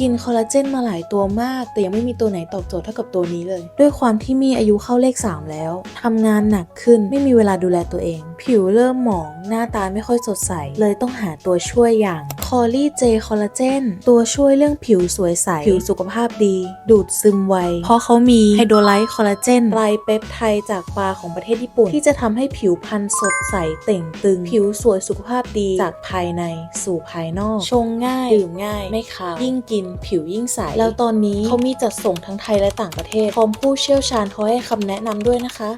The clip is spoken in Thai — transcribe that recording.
กินคอลลาเจนมาหลายตัวมาก แต่ยังไม่มีตัวไหนตอบโจทย์เท่ากับตัวนี้เลย ด้วยความที่มีอายุเข้าเลข 3 แล้วทำงานหนักขึ้นไม่มีเวลาดูแลตัวเองผิวเริ่มหมองหน้าตาไม่ค่อยสดใส เลยต้องหาตัวช่วยอย่างคอลลี่เจคอลลาเจนตัวช่วยเรื่องผิวสวยใส ผิวสุขภาพดี ดูดซึมไว เพราะเขามีไฮโดรไลท์คอลลาเจนไตรเปปไทด์จากปลาของประเทศญี่ปุ่น ที่จะทำให้ผิวพรรณสดใสเต่งตึง ผิวสวยสุขภาพดีจากภายในสู่ภายนอก ชงง่ายดื่มง่าย ไม่คาวยิ่งกินผิวยิ่งใส แล้วตอนนี้เขามีจัดส่งทั้งไทยและต่างประเทศพร้อมผู้เชี่ยวชาญเขาให้คำแนะนำด้วยนะคะ